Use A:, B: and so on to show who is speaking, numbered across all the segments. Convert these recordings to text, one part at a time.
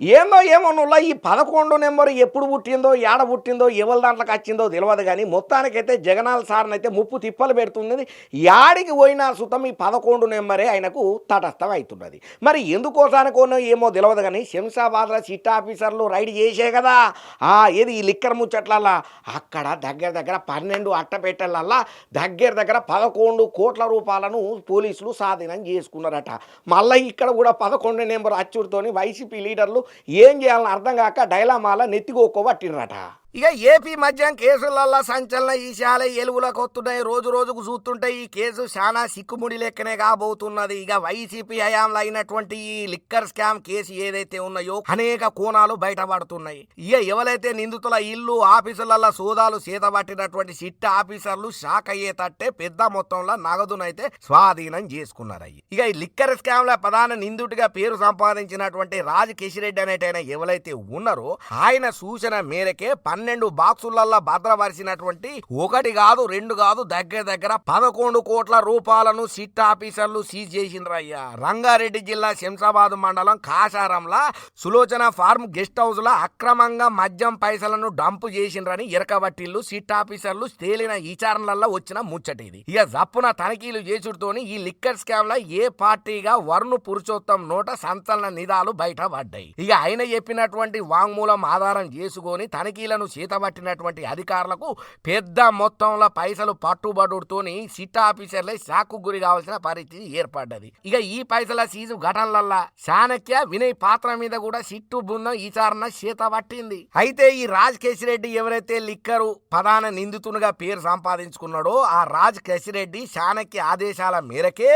A: ఏందో ఏమో నువ్వు ఈ పదకొండు నెంబర్ ఎప్పుడు పుట్టిందో ఏడ పుట్టిందో ఎవరి దాంట్లోకి వచ్చిందో తెలియదు కానీ మొత్తానికైతే జగనాల సార్ని అయితే ముప్పు తిప్పలు పెడుతున్నది. యాడికి పోయినా సుతం ఈ పదకొండు నెంబరే ఆయనకు తటస్థం అవుతున్నది. మరి ఎందుకోసానికోనో ఏమో తెలియదు కానీ శంషాబాద్లో సిట్ ఆఫీసర్లు రైడ్ చేసే కదా. ఆ ఏది ఈ లిక్కర్ ముచ్చట్లల్లా? అక్కడ దగ్గర దగ్గర పన్నెండు అట్టపెట్టెలల్లా దగ్గర దగ్గర పదకొండు కోట్ల రూపాయలను పోలీసులు స్వాధీనం చేసుకున్నారట. మళ్ళీ ఇక్కడ కూడా పదకొండు నెంబర్ అచ్చుడితోని వైసీపీ లీడర్లు ఏం చేయాలని అర్థం కాక డైలామాల నెత్తికోకోబట్టినరట ఇక ఏపీ మద్యం కేసులల్లా సంచలన ఈశాల ఎలుగులకు వస్తున్నాయి రోజు రోజుకు చూస్తుంటే ఈ కేసు చాలా సిక్కుముడి లెక్కనే కాబోతున్నది. ఇక వైసీపీ హయాంలో అయినటువంటి ఈ లిక్కర్ స్కామ్ కేసు ఏదైతే ఉన్నాయో అనేక కోణాలు బయటపడుతున్నాయి. ఇక ఎవరైతే నిందితుల ఇల్లు ఆఫీసులల్లా సోదాలు చేతబట్టినటువంటి సిట్ ఆఫీసర్లు షాక్ అయ్యేటట్టే పెద్ద మొత్తంలో నగదునైతే స్వాధీనం చేసుకున్నారయ్యి. ఇక ఈ లిక్కర్ స్కామ్లో ప్రధాన నిందితుడిగా పేరు సంపాదించినటువంటి రాజ్ కిషిరెడ్డి అనేటైన ఎవరైతే ఉన్నారో ఆయన సూచన మేరకే పన్నెండు బాక్సులల్లా భద్రపరిచినటువంటి ఒకటి కాదు రెండు కాదు దగ్గర దగ్గర పదకొండు కోట్ల రూపాయలను సిట్ ఆఫీసర్లు సీజ్ చేసిండ్రయ్యా రంగారెడ్డి జిల్లా శంషాబాద్ మండలం కాసారంలా సులోచన ఫార్మ్ గెస్ట్ హౌస్లో అక్రమంగా మద్యం పైసలను డంపు చేసిండ్రని ఇరకబట్టిల్లు సిట్ ఆఫీసర్లు తేలిన విచారణలలో వచ్చిన ముచ్చట ఇది. ఇక జప్పున తనిఖీలు చేసుడుతోని ఈ లిక్కర్ స్కామ్లో ఏ పార్టీగా వరుణ్ పురుషోత్తం నోట సంచలన నిధాలు బయటపడ్డాయి. ఇక ఆయన చెప్పినటువంటి వాంగ్మూలం ఆధారం చేసుకొని తనిఖీలను సీతబట్టినటువంటి అధికారులకు పెద్ద మొత్తంలో పైసలు పట్టుబడుతోని సిట్ ఆఫీసర్లే షాకు గురి కావాల్సిన పరిస్థితి ఏర్పడ్డది. ఇక ఈ పైసల సీజు ఘటనలల్లా చాణక్య వినయ్ పాత్ర మీద కూడా సిట్టు బృందం విచారణ సీతబట్టింది అయితే ఈ రాజ్ కేసిరెడ్డి ఎవరైతే లిక్కరు ప్రధాన నిందితునిగా పేరు సంపాదించుకున్నాడో ఆ రాజ్ కేసిరెడ్డి చాణక్య ఆదేశాల మేరకే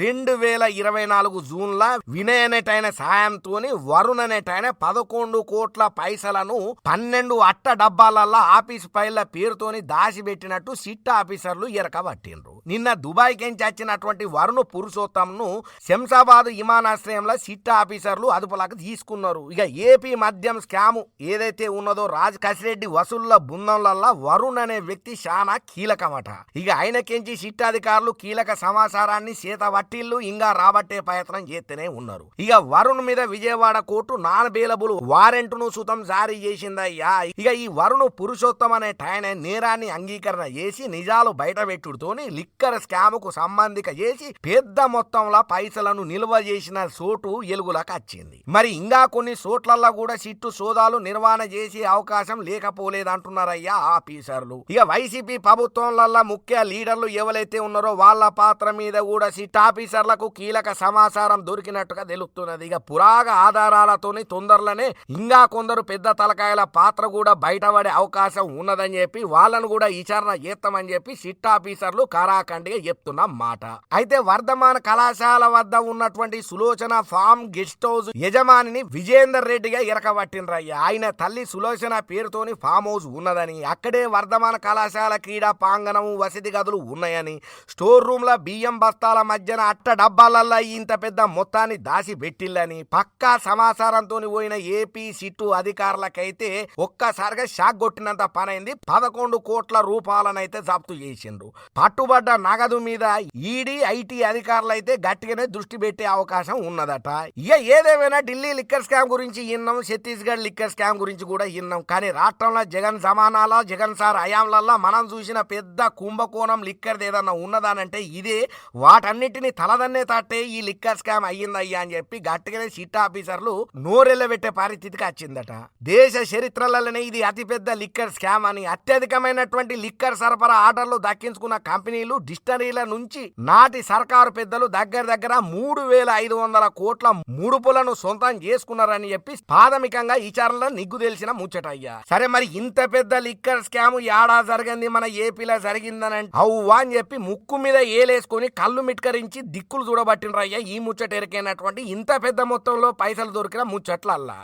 A: రెండు వేల ఇరవై నాలుగు జూన్ల వినయ్ అనేటైన సాయంతోని వరుణ్ అనేటైన పదకొండు కోట్ల పైసలను పన్నెండు అట్ట డబ్బాలల్లా ఆఫీస్ ఫైళ్ళ పేరుతోని దాచిపెట్టినట్టు సిట్ ఆఫీసర్లు ఎరకబట్టిండ్రు నిన్న దుబాయ్ చచ్చినటువంటి వచ్చినటువంటి వరుణ్ పురుషోత్తంను శంషాబాద్ విమానాశ్రయంలో సిట్ ఆఫీసర్లు అదుపులోకి తీసుకున్నారు. ఇక ఏపీ మద్యం స్కాము ఏదైతే ఉన్నదో రాజ్ కసిరెడ్డి వసూళ్ళ బృందంలల్లా వరుణ్ అనే వ్యక్తి చాలా కీలకమట. ఇక ఆయనకెంచి సిట్ అధికారులు కీలక సమాచారాన్ని సీత వట్టిల్లు ఇంకా రాబట్టే ప్రయత్నం చేస్తూనే ఉన్నారు. ఇక వరుణ్ మీద విజయవాడ కోర్టు నాన్ బేలబుల్ వారెంట్ను సుతం జారీ చేసిందయ్యా. ఇక ఈ వరుణ్ పురుషోత్తం అనే ఆయన నేరాన్ని అంగీకరణ చేసి నిజాలు బయట పెట్టుడుతోని లిక్కర్ స్కామ్కు సంబంధిక చేసి పెద్ద మొత్తంలో పైసలను నిల్వ చేసిన సోటు ఎలుగులకు వచ్చింది. మరి ఇంకా కొన్ని చోట్లల్లో కూడా సిట్టు సోదాలు నిర్వహణ చేసే అవకాశం లేకపోలేదంటున్నారయ్యా ఆఫీసర్లు. ఇక వైసీపీ ప్రభుత్వంలల్లో ముఖ్య లీడర్లు ఎవరైతే ఉన్నారో వాళ్ళ పాత్ర మీద కూడా సిట్ ఆఫీసర్లకు కీలక సమాచారం దొరికినట్టుగా తెలుస్తున్నది. ఇక పురాగ ఆధారాలతోని తొందరలోనే ఇంకా కొందరు పెద్ద తలకాయల పాత్ర కూడా బయటపడే అవకాశం ఉన్నదని చెప్పి వాళ్ళను కూడా విచారణ చేస్తామని చెప్పి సిట్ ఆఫీసర్లు కరాఖండిగా చెప్తున్న మాట. అయితే వర్ధమాన కళాశాల వద్ద ఉన్నటువంటి సులోచన ఫామ్ గెస్ట్ హౌస్ యజమానిని విజేందర్ రెడ్డిగా ఇరకబట్టినరయ్య ఆయన తల్లి సులోచన పేరుతోని ఫామ్ హౌస్ ఉన్నదని అక్కడే వర్ధమాన కళాశాల క్రీడా ప్రాంగణం వసతి గదులు ఉన్నాయని స్టోర్ రూమ్లో బియ్యం బస్తాల మధ్యన అట్ట డబ్బాలల్లా ఇంత పెద్ద మొత్తాన్ని దాచి పెట్టిల్లని పక్కా సమాచారంతో పోయిన ఏపీ సిట్టు అధికారులకైతే ఒక్కసారిగా షాక్ కొట్టినంత పనైంది. పదకొండు కోట్ల రూపాయలనైతే జప్తు చేసిండ్రు. పట్టుబడ్డ నగదు మీద ఈడీ ఐటీ అధికారులు అయితే గట్టిగానే దృష్టి పెట్టే అవకాశం ఉన్నదట. ఇక ఏదేమైనా ఢిల్లీ లిక్కర్ స్కామ్ గురించి విన్నాం ఛత్తీస్గఢ్ లిక్కర్ స్కామ్ గురించి కూడా విన్నాం కానీ రాష్ట్రంలో జగన్ జమానాల జగన్ సార్ హయాంలల్లా మనం చూసిన పెద్ద కుంభకోణం లిక్కర్ ఏదన్నా ఉన్నదానంటే ఇదే. వాటన్నిటిని తలదన్నే తట్టే ఈ లిక్కర్ స్కామ్ అయ్యిందయ్యా అని చెప్పి గట్టిగానే సిట్ ఆఫీసర్లు నోరెళ్ళబెట్టే పరిస్థితికి వచ్చిందట. దేశ చరిత్రలలోనే ఇది అతిపెద్ద లిక్కర్ స్కామ్ అని అత్యధికమైనటువంటి లిక్కర్ సరఫరా ఆర్డర్లు దక్కించుకున్న కంపెనీలు డిస్టనరీల నుంచి నాటి సర్కారు పెద్దలు దగ్గర దగ్గర మూడు వేల ఐదు వందల కోట్ల ముడుపులను సొంతం చేసుకున్నారని చెప్పి ప్రాథమికంగా విచారణలో నిగ్గు తెలిసిన ముచ్చటయ్యా. సరే మరి ఇంత పెద్ద లిక్కర్ స్కామ్ యాడా జరిగింది మన ఏపీలో జరిగిందని అవ్వా అని చెప్పి ముక్కు మీద ఏలేసుకొని కళ్ళు మిట్కరించి దిక్కులు చూడబట్టినరయ్యా ఈ ముచ్చట ఎరికైనటువంటి ఇంత పెద్ద మొత్తంలో పైసలు దొరికిన ముచ్చట్లల్లా.